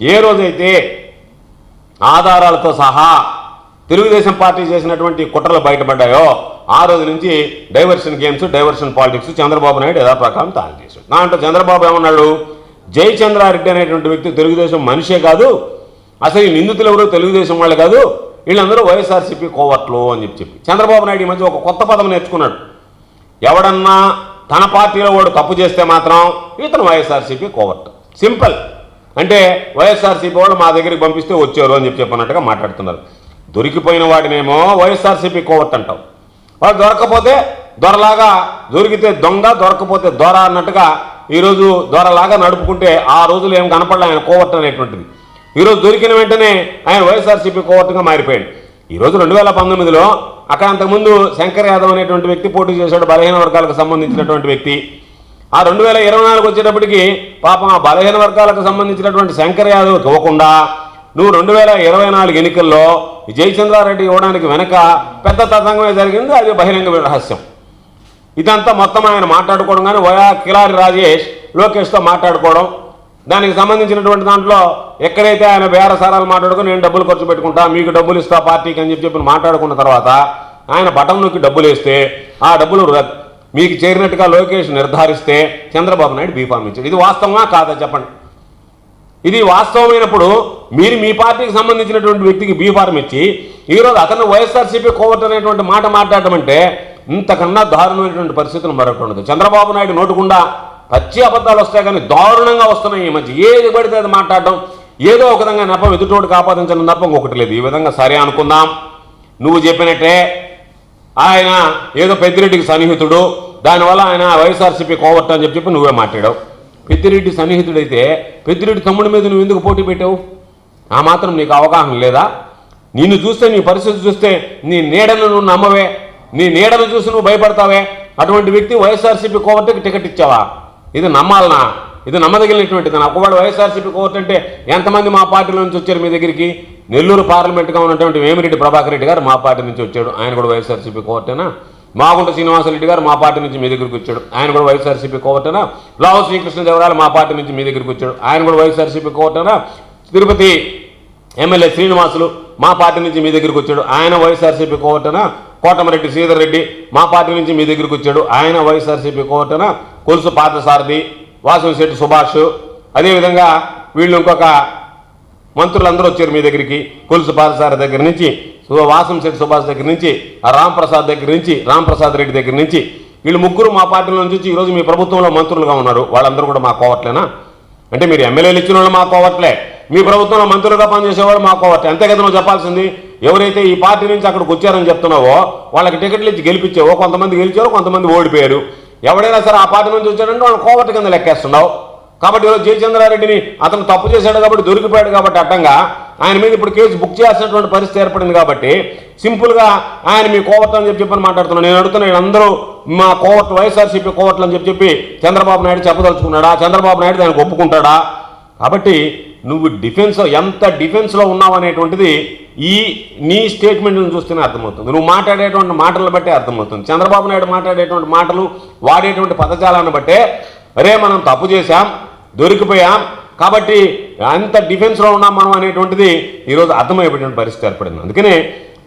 ఏ రోజైతే ఆధారాలతో సహా తెలుగుదేశం పార్టీ చేసినటువంటి కుట్రలు బయటపడ్డాయో ఆ రోజు నుంచి diversion games diversion politics Chandrababu Naidu యథాప్రకారం తాను చేశాడు దాంట్లో చంద్రబాబు ఏమన్నాడు? జయచంద్రారెడ్డి అనేటువంటి వ్యక్తి తెలుగుదేశం మనిషే కాదు. అసలు ఈ నిందితులు ఎవరు? తెలుగుదేశం వాళ్ళు కాదు. వీళ్ళందరూ వైఎస్ఆర్సీపీ కోవట్లు అని చెప్పి చెప్పి. చంద్రబాబు నాయుడు ఈ మధ్య ఒక కొత్త పదం నేర్చుకున్నాడు. ఎవడన్నా తన పార్టీలో వాడు తప్పు చేస్తే మాత్రం ఇతను వైఎస్ఆర్సీపీ కోవట్ సింపుల్. అంటే వైఎస్ఆర్సీపీ వాళ్ళు మా దగ్గరికి పంపిస్తే వచ్చారు అని చెప్పి చెప్పినట్టుగా మాట్లాడుతున్నారు. దొరికిపోయిన వాడినేమో వైఎస్ఆర్సీపీ కోవర్ట్ అంటాం వాడు దొరకపోతే దొరలాగా దొరికితే దొంగ దొరకపోతే దొర అన్నట్టుగా ఈరోజు దొరలాగా నడుపుకుంటే ఆ రోజులు ఏం కనపడలే ఆయన కోవర్ట్ అనేటువంటిది. ఈరోజు దొరికిన వెంటనే ఆయన వైఎస్ఆర్సీపీ కోవర్ట్గా మారిపోయాడు. ఈరోజు రెండు వేల పంతొమ్మిదిలో అక్కడ అంతకుముందు శంకర్ యాదవ్ అనేటువంటి వ్యక్తి పోటీ చేశాడు బలహీన వర్గాలకు సంబంధించినటువంటి వ్యక్తి. ఆ రెండు వేల ఇరవై నాలుగు వచ్చేటప్పటికి పాపం ఆ బలహీన వర్గాలకు సంబంధించినటువంటి శంకర్ యాదవ్ ఇవ్వకుండా నువ్వు రెండు వేల ఇరవై నాలుగు ఎన్నికల్లో జయచంద్రారెడ్డి ఇవ్వడానికి వెనక పెద్ద తతంగమే జరిగింది. అది బహిరంగ రహస్యం. ఇదంతా మొత్తం ఆయన మాట్లాడుకోవడం కానీ వయా కిలారి రాజేష్ లోకేష్తో మాట్లాడుకోవడం. దానికి సంబంధించినటువంటి దాంట్లో ఎక్కడైతే ఆయన బేరసారాలు మాట్లాడుకుని నేను డబ్బులు ఖర్చు పెట్టుకుంటా మీకు డబ్బులు ఇస్తా పార్టీకి అని చెప్పి చెప్పి మాట్లాడుకున్న తర్వాత ఆయన బటన్ నొక్కి డబ్బులు వేస్తే ఆ డబ్బులు మీకు చేరినట్టుగా లోకేష్ నిర్ధారిస్తే చంద్రబాబు నాయుడు బీఫామ్ ఇచ్చాడు. ఇది వాస్తవమా కాదా చెప్పండి. ఇది వాస్తవమైనప్పుడు మీరు మీ పార్టీకి సంబంధించినటువంటి వ్యక్తికి బీ ఫార్మ్ ఇచ్చి ఈరోజు అతను వైఎస్ఆర్సీపీ కోవట్ అనేటువంటి మాట మాట్లాడటం అంటే ఇంతకన్నా దారుణమైనటువంటి పరిస్థితులు మరొకటి ఉండదు. చంద్రబాబు నాయుడు నోటుకుండా పచ్చి అబద్ధాలు వస్తాయి కానీ దారుణంగా వస్తున్నాయి ఈ మధ్య. ఏది పడితే అది మాట్లాడడం ఏదో ఒక విధంగా నెపం ఎదుటోడికి కాపాదించడం తప్ప ఇంకొకటి లేదు. ఈ విధంగా సరే అనుకుందాం. నువ్వు చెప్పినట్టే ఆయన ఏదో పెద్దిరెడ్డికి సన్నిహితుడు దానివల్ల ఆయన వైఎస్ఆర్సీపీ కోవట్ అని చెప్పి చెప్పి నువ్వే మాట్లాడావు. పెద్దిరెడ్డి సన్నిహితుడైతే పెద్దిరెడ్డి తమ్ముడి మీద నువ్వు ఎందుకు పోటీ పెట్టావు? ఆ మాత్రం నీకు అవగాహన లేదా? నిన్ను చూస్తే నీ పరిస్థితి చూస్తే నీ నీడను నువ్వు నమ్మవే. నీ నీడను చూసి నువ్వు భయపడతావే. అటువంటి వ్యక్తి వైఎస్ఆర్సీపీ కోవట్కి టికెట్ ఇచ్చావా? ఇది నమ్మాలనా? ఇది నమ్మదగినటువంటిది? నాకు ఒకవేళ వైఎస్ఆర్సీపీ కోవట్ అంటే ఎంతమంది మా పార్టీలో నుంచి వచ్చారు మీ దగ్గరికి? నెల్లూరు పార్లమెంట్గా ఉన్నటువంటి వేమిరెడ్డి ప్రభాకర్ రెడ్డి గారు మా పార్టీ నుంచి వచ్చాడు. ఆయన కూడా వైఎస్ఆర్సీపీ కోవటేనా మాగుంట శ్రీనివాసరెడ్డి గారు మా పార్టీ నుంచి మీ దగ్గరికి వచ్చాడు. ఆయన కూడా వైఎస్ఆర్సీపీ కోవటేనా లావు శ్రీకృష్ణదేవరాయలు మా పార్టీ నుంచి మీ దగ్గరికి వచ్చాడు. ఆయన కూడా వైఎస్ఆర్సీపీ కోవటేనా తిరుపతి ఎమ్మెల్యే శ్రీనివాసులు మా పార్టీ నుంచి మీ దగ్గరికి వచ్చాడు. ఆయన వైఎస్ఆర్సీపీ కోవటనా కోటమరెడ్డి శ్రీధర్ రెడ్డి మా పార్టీ నుంచి మీ దగ్గరికి వచ్చాడు. ఆయన వైఎస్ఆర్సీపీ కోవటనా కొలుసు పార్థసారథి వాసంశెట్టి సుభాష్. అదేవిధంగా వీళ్ళు ఇంకొక మంత్రులందరూ వచ్చారు మీ దగ్గరికి కొలుసు బాలసారి దగ్గర నుంచి సు- వాసంశెట్టి సుభాష్ దగ్గర నుంచి ఆ రామ్ ప్రసాద్ దగ్గర నుంచి రామ్ ప్రసాద్ రెడ్డి దగ్గర నుంచి వీళ్ళు ముగ్గురు మా పార్టీలో నుంచి ఈరోజు మీ ప్రభుత్వంలో మంత్రులుగా ఉన్నారు. వాళ్ళందరూ కూడా మా కోవట్లేనా? అంటే మీరు ఎమ్మెల్యేలు ఇచ్చిన వాళ్ళు మా కోవట్లే. మీ ప్రభుత్వంలో మంత్రులుగా పనిచేసేవాళ్ళు మా కోవట్లే. అంతే కదా నువ్వు చెప్పాల్సింది? ఎవరైతే ఈ పార్టీ నుంచి అక్కడికి వచ్చారని చెప్తున్నావో వాళ్ళకి టికెట్లు ఇచ్చి గెలిపించావో కొంతమంది గెలిచారు కొంతమంది ఓడిపోయారు. ఎవడైనా సరే ఆ పార్టీ నుంచి వచ్చారంటే వాళ్ళు కోవట్ కింద లెక్కేస్తున్నావు. కాబట్టి ఈరోజు జయచంద్రారెడ్డిని అతను తప్పు చేశాడు కాబట్టి దొరికిపోయాడు కాబట్టి అడ్డంగా ఆయన మీద ఇప్పుడు కేసు బుక్ చేయాల్సినటువంటి పరిస్థితి ఏర్పడింది కాబట్టి సింపుల్గా ఆయన మీ కోవట్ అని చెప్పి చెప్పని మాట్లాడుతున్నాను నేను అడుగుతున్నా అందరూ మా కోవట్ వైఎస్ఆర్సీపీ కోవట్లు అని చెప్పి చెప్పి చంద్రబాబు నాయుడు చెప్పదలుచుకున్నాడా? చంద్రబాబు నాయుడు దానికి ఒప్పుకుంటాడా? కాబట్టి నువ్వు డిఫెన్స్ ఎంత డిఫెన్స్లో ఉన్నావు అనేటువంటిది ఈ నీ స్టేట్మెంట్ని చూస్తేనే అర్థమవుతుంది. నువ్వు మాట్లాడేటువంటి మాటలను బట్టే అర్థమవుతుంది. చంద్రబాబు నాయుడు మాట్లాడేటువంటి మాటలు వాడేటువంటి పదజాలాన్ని బట్టే అరే మనం తప్పు చేశాం దొరికిపోయాం? కాబట్టి అంత డిఫెన్స్లో ఉన్నాం మనం అనేటువంటిది ఈరోజు అర్థమైపోయిన పరిస్థితి ఏర్పడింది. అందుకనే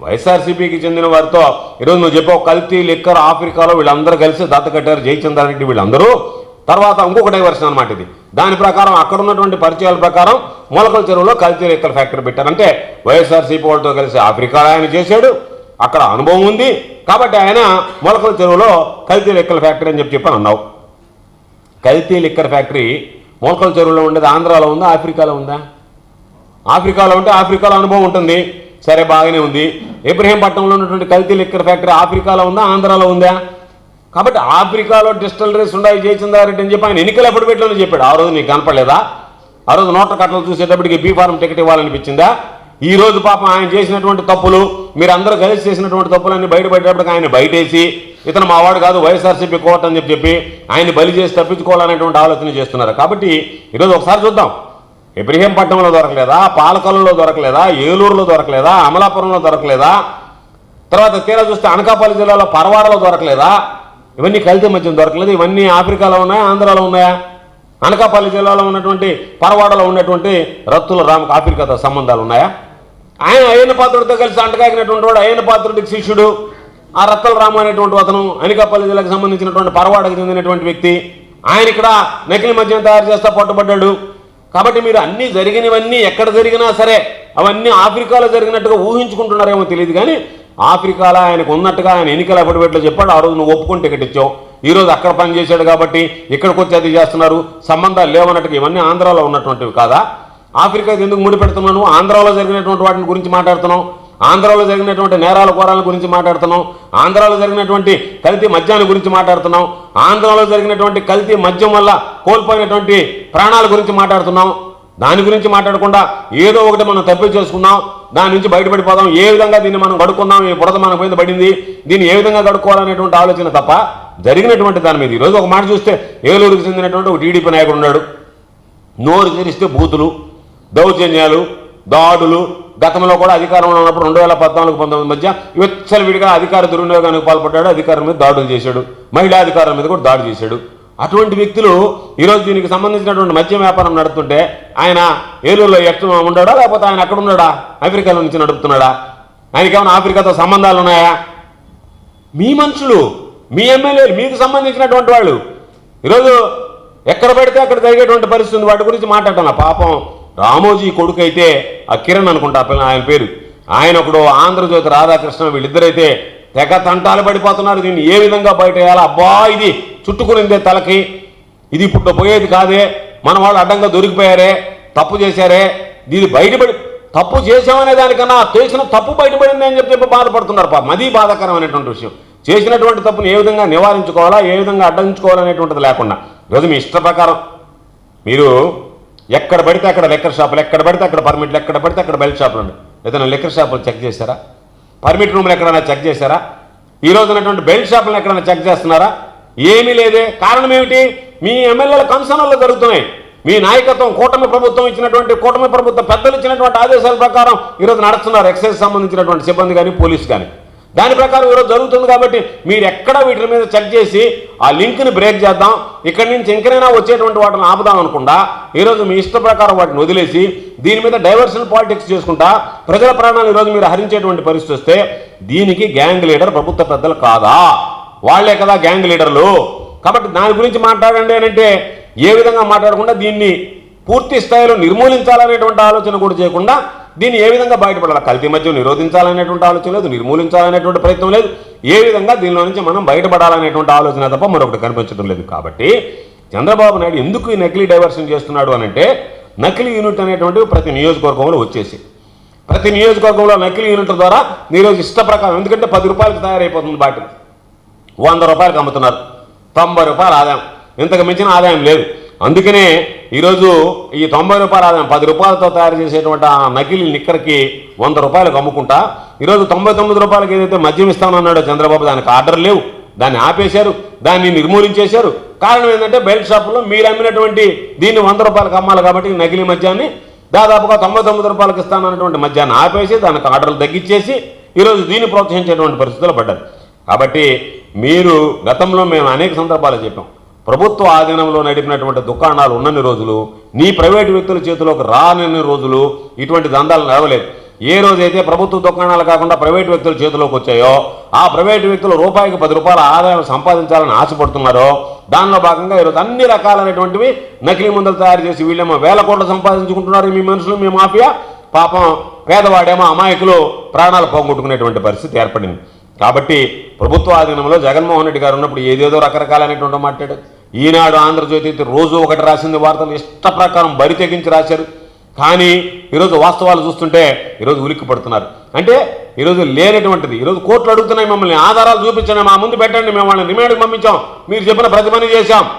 వైఎస్ఆర్సీపీకి చెందిన వారితో ఈరోజు నువ్వు చెప్పావు కల్తీ లిక్కర్ ఆఫ్రికాలో వీళ్ళందరూ కలిసి దత్త కట్టారు జయచంద్రారెడ్డి వీళ్ళందరూ. తర్వాత ఇంకొక డైవర్షన్ అనమాట ఇది. దాని ప్రకారం అక్కడ ఉన్నటువంటి పరిచయాల ప్రకారం మొలకల చెరువులో కల్తీ లిక్కర్ ఫ్యాక్టరీ పెట్టారంటే వైఎస్ఆర్సీపీ వాళ్ళతో కలిసి ఆఫ్రికాలో ఆయన చేశాడు అక్కడ అనుభవం ఉంది. కాబట్టి ఆయన మొలకల చెరువులో కల్తీ లిక్కర్ ఫ్యాక్టరీ అని చెప్పి చెప్పని అన్నావు. కల్తీ లిక్కర్ ఫ్యాక్టరీ మోల్కల చెరువులో ఉండేది ఆంధ్రాలో ఉందా ఆఫ్రికాలో ఉందా? ఆఫ్రికాలో ఉంటే ఆఫ్రికాలో అనుభవం ఉంటుంది. సరే బాగానే ఉంది. ఇబ్రహీంపట్నంలో ఉన్నటువంటి కల్తీ లిక్కర్ ఫ్యాక్టరీ ఆఫ్రికాలో ఉందా ఆంధ్రాలో ఉందా? కాబట్టి ఆఫ్రికాలో డిస్టలరీస్ ఉన్నాయి జయచంద్రారెడ్డి అని చెప్పి ఆయన ఎన్నికలు ఎప్పుడు పెట్టాలని చెప్పాడు. ఆ రోజు నీకు కనపడలేదా? ఆ రోజు నోట్ల కట్టలు చూసేటప్పటికి బీ టికెట్ ఇవ్వాలనిపించిందా? ఈ రోజు పాపం ఆయన చేసినటువంటి తప్పులు మీరు అందరూ కలిసి చేసినటువంటి తప్పులన్నీ బయటపడేటప్పటికి ఆయన బయటేసి ఇతను మావాడు కాదు వైఎస్ఆర్సీపీ కోట అని చెప్పి చెప్పి బలి చేసి తప్పించుకోవాలనేటువంటి ఆలోచన చేస్తున్నారు. కాబట్టి ఈరోజు ఒకసారి చూద్దాం. ఇబ్రహీంపట్నంలో దొరకలేదా? పాలకొల్లలో దొరకలేదా? ఏలూరులో దొరకలేదా? అమలాపురంలో దొరకలేదా? తర్వాత తీరా చూస్తే అనకాపల్లి జిల్లాలో పరవాడలో దొరకలేదా? ఇవన్నీ కలిసి మధ్యం దొరకలేదు. ఇవన్నీ ఆఫ్రికాలో ఉన్నాయా? ఆంధ్రాలో ఉన్నాయా? అనకాపల్లి జిల్లాలో ఉన్నటువంటి పరవాడలో ఉన్నటువంటి రత్తుల రామకు ఆఫ్రికాతో సంబంధాలు ఉన్నాయా? ఆయన అయ్యన పాత్రుడితో కలిసి అంటకాకినటువంటి వాడు అయ్యన పాత్రుడికి శిష్యుడు. ఆ రత్తల రాము అనేటువంటి అతను అనకాపల్లి జిల్లాకు సంబంధించినటువంటి పరవాడకు చెందినటువంటి వ్యక్తి. ఆయన ఇక్కడ నకిలీ మద్యం తయారు చేస్తా పట్టుబడ్డాడు. కాబట్టి మీరు అన్నీ జరిగినవన్నీ ఎక్కడ జరిగినా సరే అవన్నీ ఆఫ్రికాలో జరిగినట్టుగా ఊహించుకుంటున్నారేమో తెలియదు కానీ ఆఫ్రికాలో ఆయనకు ఉన్నట్టుగా ఆయన ఎన్నికల అప్పటిపెట్లో చెప్పాడు. ఆ రోజు నువ్వు ఒప్పుకొని టికెట్ ఇచ్చావు. ఈరోజు అక్కడ పని చేశాడు కాబట్టి ఇక్కడికి వచ్చి అది చేస్తున్నారు. సంబంధాలు లేవన్నట్టుగా ఇవన్నీ ఆంధ్రాలో ఉన్నటువంటివి కాదా? ఆఫ్రికా ఎందుకు ముడిపెడుతున్నాను ఆంధ్రాలో జరిగినటువంటి వాటిని గురించి మాట్లాడుతున్నాం. ఆంధ్రాలో జరిగినటువంటి నేరాల కోరాల గురించి మాట్లాడుతున్నాం. ఆంధ్రాలో జరిగినటువంటి కల్తీ మద్యాన్ని గురించి మాట్లాడుతున్నాం. ఆంధ్రాలో జరిగినటువంటి కల్తీ మద్యం వల్ల కోల్పోయినటువంటి ప్రాణాల గురించి మాట్లాడుతున్నాం. దాని గురించి మాట్లాడకుండా ఏదో ఒకటి మనం తప్పి చేసుకున్నాం దాని నుంచి బయటపడిపోదాం. ఏ విధంగా దీన్ని మనం కడుక్కుందాం? ఈ బురద మనకు మీద పడింది. దీన్ని ఏ విధంగా కడుక్కోవాలనేటువంటి ఆలోచన తప్ప జరిగినటువంటి దాని మీద. ఈరోజు ఒక మాట చూస్తే ఏలూరుకు చెందినటువంటి ఒక టీడీపీ నాయకుడు ఉన్నాడు. నోరు తెరిస్తే బూతులు దౌర్జన్యాలు దాడులు. గతంలో కూడా అధికారంలో ఉన్నప్పుడు రెండు వేల పద్నాలుగు పంతొమ్మిది మధ్య విచ్చలవిడిగా అధికార దుర్వినియోగానికి పాల్పడ్డాడు. అధికారం మీద దాడులు చేశాడు. మహిళా అధికారం మీద కూడా దాడి చేశాడు. అటువంటి వ్యక్తులు ఈరోజు దీనికి సంబంధించినటువంటి మద్యం వ్యాపారం నడుపుతుంటే ఆయన ఏలూరులో ఎక్కడ ఉన్నాడా? లేకపోతే ఆయన అక్కడ ఉన్నాడా? ఆఫ్రికాలో నుంచి నడుపుతున్నాడా? ఆయనకి ఏమైనా ఆఫ్రికాతో సంబంధాలు ఉన్నాయా? మీ మనుషులు మీ ఎమ్మెల్యేలు మీకు సంబంధించినటువంటి వాళ్ళు. ఈరోజు ఎక్కడ పడితే అక్కడ జరిగేటువంటి పరిస్థితి ఉంది. వాటి గురించి మాట్లాడటం పాపం రామోజీ కొడుకు అయితే ఆ కిరణ్ అనుకుంటా పిల్ల ఆయన పేరు. ఆయన ఒకడు ఆంధ్రజ్యోతి రాధాకృష్ణ వీళ్ళిద్దరైతే తెగ తంటాలు పడిపోతున్నారు. దీన్ని ఏ విధంగా బయట వేయాలా అబ్బా ఇది చుట్టుకునిందే తలకి. ఇది ఇప్పుడు పోయేది కాదే. మన వాళ్ళు అడ్డంగా దొరికిపోయారే. తప్పు చేశారే. దీన్ని బయటపడి తప్పు చేసామనే దానికన్నా చేసిన తప్పు బయటపడింది అని చెప్పి బాధపడుతున్నారు పాపం. అది బాధాకరమైనటువంటి విషయం. చేసినటువంటి తప్పును ఏ విధంగా నివారించుకోవాలా ఏ విధంగా అడ్డించుకోవాలనేటువంటిది లేకుండా. ఈరోజు మీ ఇష్ట ప్రకారం మీరు ఎక్కడ పడితే అక్కడ లెక్కర్ షాపులు ఎక్కడ పడితే అక్కడ పర్మిట్లు ఎక్కడ పడితే అక్కడ బెల్ట్ షాపులు ఏదైనా లెక్కర్ షాపులు చెక్ చేశారా? పర్మిట్ రూమ్లు ఎక్కడైనా చెక్ చేశారా? ఈ రోజునటువంటి ఉన్నటువంటి బెల్ట్ షాపులను ఎక్కడైనా చెక్ చేస్తున్నారా? ఏమీ లేదే. కారణం ఏమిటి? మీ ఎమ్మెల్యేల కన్సర్న్లో జరుగుతున్నాయి. మీ నాయకత్వం కూటమి ప్రభుత్వం ఇచ్చినటువంటి కూటమి ప్రభుత్వ పెద్దలు ఇచ్చినటువంటి ఆదేశాల ప్రకారం ఈరోజు నడుస్తున్నారు. ఎక్సైజ్ సంబంధించినటువంటి సిబ్బంది కానీ పోలీస్ కానీ దాని ప్రకారం ఈరోజు జరుగుతుంది కాబట్టి మీరు ఎక్కడ వీటి మీద చెక్ చేసి ఆ లింక్ని బ్రేక్ చేద్దాం. ఇక్కడి నుంచి ఇంకనైనా వచ్చేటువంటి వాటిని ఆపుదాం అనుకుండా ఈరోజు మీ ఇష్ట ప్రకారం వాటిని వదిలేసి దీని మీద డైవర్షన్ పాలిటిక్స్ చేసుకుంటా. ప్రజల ప్రాణాలు ఈరోజు మీరు హరించేటువంటి పరిస్థితి వస్తే దీనికి గ్యాంగ్ లీడర్ ప్రభుత్వ పెద్దలు కాదా? వాళ్ళే కదా గ్యాంగ్ లీడర్లు. కాబట్టి దాని గురించి మాట్లాడండి అంటే ఏ విధంగా మాట్లాడకుండా దీన్ని పూర్తి స్థాయిలో నిర్మూలించాలనేటువంటి ఆలోచన కూడా చేయకుండా దీన్ని ఏ విధంగా బయటపడాలి? కల్తీ మద్యం నిరోధించాలనేటువంటి ఆలోచన లేదు నిర్మూలించాలనేటువంటి ప్రయత్నం లేదు. ఏ విధంగా దీనిలో నుంచి మనం బయటపడాలనేటువంటి ఆలోచన తప్ప మరొకటి కనిపించడం లేదు. కాబట్టి చంద్రబాబు నాయుడు ఎందుకు ఈ నకిలీ డైవర్షన్ చేస్తున్నాడు అంటే నకిలీ యూనిట్ అనేటువంటివి ప్రతి నియోజకవర్గంలో వచ్చేసి ప్రతి నియోజకవర్గంలో నకిలీ యూనిట్ ద్వారా మీరు ఇష్ట ప్రకారం ఎందుకంటే పది రూపాయలకు తయారైపోతుంది బాటిల్. వంద రూపాయలకు అమ్ముతున్నారు. తొంభై రూపాయల ఆదాయం. ఇంతకు మించిన ఆదాయం లేదు. అందుకనే ఈరోజు ఈ తొంభై రూపాయల ఆదాయం పది రూపాయలతో తయారు చేసేటువంటి ఆ నకిలీ నిక్కర్కి వంద రూపాయలకు అమ్ముకుంటా ఈరోజు తొంభై తొమ్మిది రూపాయలకి ఏదైతే మద్యం ఇస్తామన్నాడో చంద్రబాబు దానికి ఆర్డర్ లేవు. దాన్ని ఆపేశారు. దాన్ని నిర్మూలించేశారు. కారణం ఏంటంటే బెల్ట్ షాపులో మీరు అమ్మినటువంటి దీన్ని వంద రూపాయలకు అమ్మాలి కాబట్టి నకిలీ మద్యాన్ని దాదాపుగా తొంభై తొమ్మిది రూపాయలకు ఇస్తానన్నటువంటి మద్యాన్ని ఆపేసి దానికి ఆర్డర్లు తగ్గించేసి ఈరోజు దీన్ని ప్రోత్సహించేటువంటి పరిస్థితులు పడ్డారు. కాబట్టి మీరు గతంలో మేము అనేక సందర్భాలు చెప్పాం. ప్రభుత్వ ఆధీనంలో నడిపినటువంటి దుకాణాలు ఉన్నన్ని రోజులు నీ ప్రైవేటు వ్యక్తుల చేతిలోకి రానన్ని రోజులు ఇటువంటి దందాలు నడవలేదు. ఏ రోజైతే ప్రభుత్వ దుకాణాలు కాకుండా ప్రైవేటు వ్యక్తుల చేతిలోకి వచ్చాయో ఆ ప్రైవేటు వ్యక్తులు రూపాయికి పది రూపాయల ఆదాయం సంపాదించాలని ఆశపడుతున్నారో దానిలో భాగంగా ఈరోజు అన్ని రకాలైనటువంటివి నకిలీ మందులు తయారు చేసి వీళ్ళేమో వేల కోట్లు సంపాదించుకుంటున్నారు మీ మనుషులు మీ మాఫియా. పాపం పేదవాడేమో అమాయకులు ప్రాణాలు పోగొట్టుకునేటువంటి పరిస్థితి ఏర్పడింది. కాబట్టి ప్రభుత్వ ఆధీనంలో జగన్మోహన్ రెడ్డి గారు ఉన్నప్పుడు ఏదేదో రకరకాలైనటువంటి మాట్లాడారు. ఈనాడు ఆంధ్రజ్యోతి రోజు ఒకటి రాసింది వార్తలు ఇష్ట ప్రకారం బరి తెగించి రాశారు. కానీ ఈరోజు వాస్తవాలు చూస్తుంటే ఈరోజు ఉలిక్కి పడుతున్నారు. అంటే ఈరోజు లేనటువంటిది. ఈరోజు కోర్టులు అడుగుతున్నాయి మమ్మల్ని. ఆధారాలు చూపించండి. మా ముందు పెట్టండి. మేము వాళ్ళని రిమాండ్కి పంపించాం. మీరు చెప్పిన ప్రతి పని చేశాం.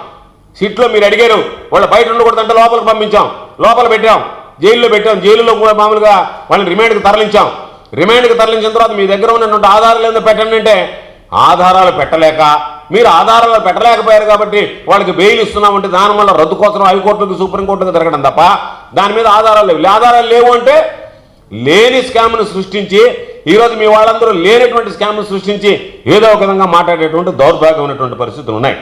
సీట్లో మీరు అడిగారు. వాళ్ళు బయట ఉండకూడదంటే లోపలికి పంపించాం. లోపల పెట్టాం. జైల్లో పెట్టాం. జైలులో కూడా మామూలుగా వాళ్ళని రిమాండ్కి తరలించాం. రిమాండ్కి తరలించిన తర్వాత మీ దగ్గర ఉన్నటువంటి ఆధారాలు ఏదో పెట్టండి అంటే ఆధారాలు పెట్టలేక మీరు ఆధారాలు పెట్టలేకపోయారు కాబట్టి వాళ్ళకి బెయిల్ ఇస్తున్నామంటే దాని వల్ల రద్దు కోసం హైకోర్టుకి సుప్రీంకోర్టుకి తిరగడం తప్ప దాని మీద ఆధారాలు లేవు. ఆధారాలు లేవు అంటే లేని స్కామ్ను సృష్టించి ఈరోజు మీ వాళ్ళందరూ లేనటువంటి స్కామ్ను సృష్టించి ఏదో ఒక విధంగా మాట్లాడేటువంటి దౌర్భాగ్యం ఉన్నటువంటి పరిస్థితులు ఉన్నాయి.